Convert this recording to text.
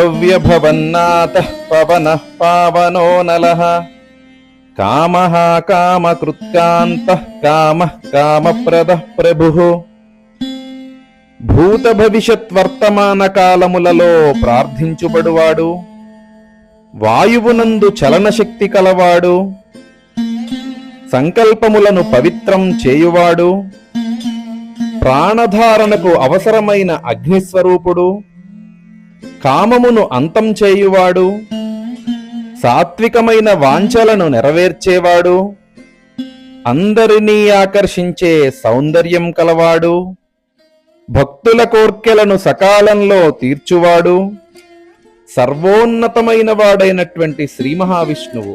భూతభవ్యభవన్నాథ పవన పావనో నలః కామః కామకృత్కాంత కామ కామప్రద ప్రభు భూత భవిష్యత్ వర్తమాన కాలములలో ప్రార్థించుబడువాడు వాయువునందు చలనశక్తి కలవాడు సంకల్పములను పవిత్రం చేయువాడు ప్రాణధారణకు అవసరమైన అగ్నిస్వరూపుడు కామమును అంతం చేయువాడు సాత్వికమైన వాంఛలను నెరవేర్చేవాడు అందరినీ ఆకర్షించే సౌందర్యం కలవాడు భక్తుల కోర్కెలను సకాలంలో తీర్చువాడు సర్వోన్నతమైన వాడైనటువంటి శ్రీ మహావిష్ణువు.